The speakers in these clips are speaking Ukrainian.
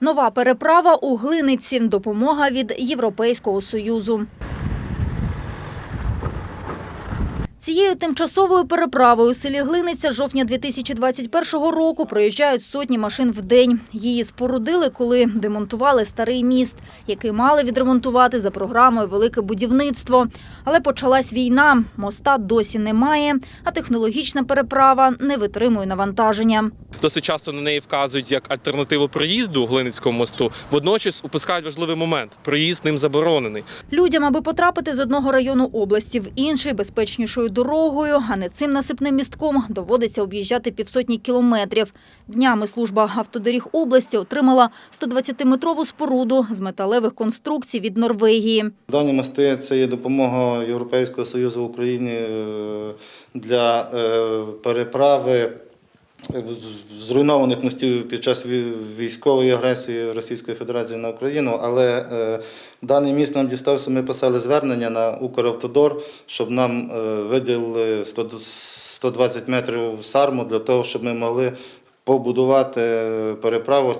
Нова переправа у Глиниці. Допомога від Європейського Союзу. Цією тимчасовою переправою у селі Глиниця жовтня 2021 року проїжджають сотні машин в день. Її спорудили, коли демонтували старий міст, який мали відремонтувати за програмою Велике будівництво. Але почалась війна, моста досі немає, а технологічна переправа не витримує навантаження. Досить часто на неї вказують як альтернативу проїзду Глиницького мосту. Водночас упускають важливий момент: проїзд ним заборонений. Людям, аби потрапити з одного району області в інший безпечнішою дорогою, а не цим насипним містком, доводиться об'їжджати півсотні кілометрів. Днями служба автодоріг області отримала 120-метрову споруду з металевих конструкцій від Норвегії. Дані мости це є допомога Європейського Союзу Україні е, для е, переправи зруйнованих мостів під час військової агресії Російської Федерації на Україну. Але е, даний міст нам дістався. Ми писали звернення на Укравтодор, щоб нам е, виділили 120 метрів сарму для того, щоб ми могли побудувати е, переправу,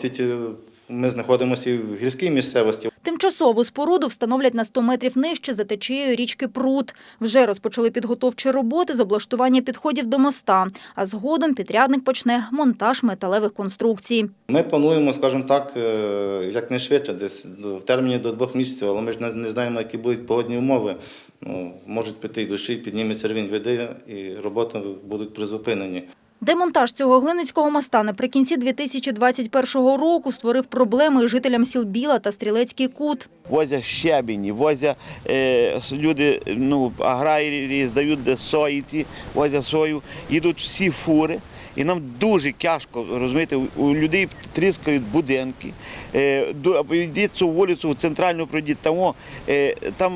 ми знаходимося в гірській місцевості. Тимчасову споруду встановлять на 100 метрів нижче за течією річки Прут. Вже розпочали підготовчі роботи з облаштування підходів до моста, а згодом підрядник почне монтаж металевих конструкцій. Ми плануємо, скажімо так, е, якнайшвидше, десь до- в терміні до двох місяців, але ми ж не- не знаємо, які будуть погодні умови. Ну, можуть піти й дощі, підніметься рівень води, і роботи будуть призупинені. Демонтаж цього глиницького моста наприкінці 2021 року створив проблеми жителям сіл Біла та Стрілецький кут. возять щебені, возять е, люди, ну, аграрії здають де сої ці, возять сою, їдуть всі фури. І нам дуже тяжко, розумієте, у- людей тріскають будинки. Е, йдіть цю вулицю, центральну пройдіть, там, е, там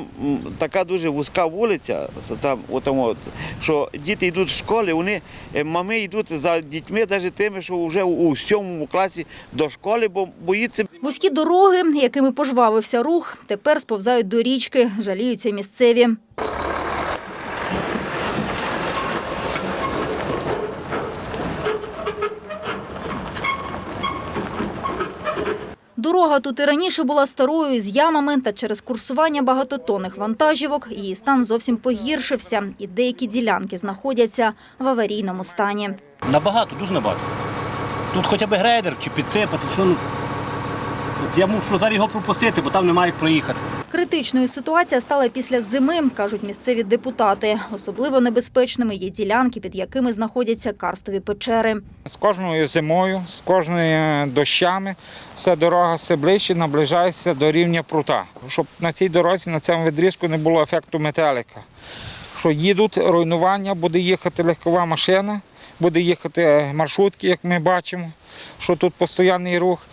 така дуже вузька вулиця, там, отам от, що діти йдуть в школи, вони, е, мами йдуть за дітьми, навіть тими, що вже у сьомому класі до школи, бо боїться Вузькі дороги, якими пожвавився рух, тепер сповзають до річки, жаліються місцеві. Дорога тут і раніше була старою з ямами, та через курсування багатотонних вантажівок її стан зовсім погіршився, і деякі ділянки знаходяться в аварійному стані. Набагато, дуже набагато. Тут хоча б грейдер чи підсипати, я мушу зараз його пропустити, бо там немає як проїхати. Критичною ситуація стала після зими, кажуть місцеві депутати. Особливо небезпечними є ділянки, під якими знаходяться карстові печери. З кожною зимою, з кожними дощами, вся дорога все ближче наближається до рівня прута. Щоб на цій дорозі, на цьому відрізку не було ефекту метелика. Що їдуть руйнування, буде їхати легкова машина, буде їхати маршрутки, як ми бачимо, що тут постійний рух,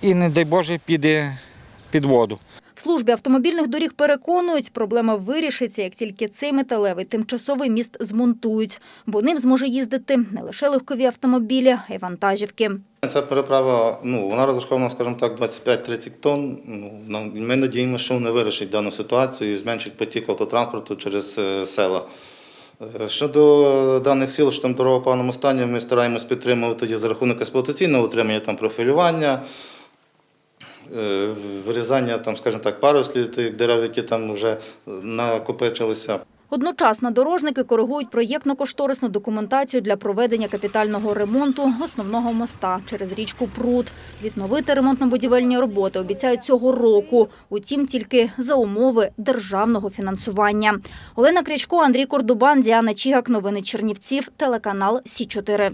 і, не дай Боже, піде під воду. В службі автомобільних доріг переконують, проблема вирішиться, як тільки цей металевий тимчасовий міст змонтують, бо ним зможе їздити не лише легкові автомобілі, а й вантажівки. Ця переправа, ну, вона розрахована, скажімо так, 25-30 тонн. Ну, ми надіємося, що вона вирішить дану ситуацію і зменшить потік автотранспорту через е, села. Е, Щодо даних сіл, що там дорога в поганому стані, ми стараємось підтримувати їх за рахунок експлуатаційного утримання, там профілювання, вирізання, там, скажімо так, парослів тих дерев, які там вже накопичилися. Одночасно дорожники коригують проєктно-кошторисну документацію для проведення капітального ремонту основного моста через річку Прут. Відновити ремонтно-будівельні роботи обіцяють цього року. Утім, тільки за умови державного фінансування. Олена Крячко, Андрій Кордубан, Діана Чігак. Новини Чернівців. Телеканал Сі 4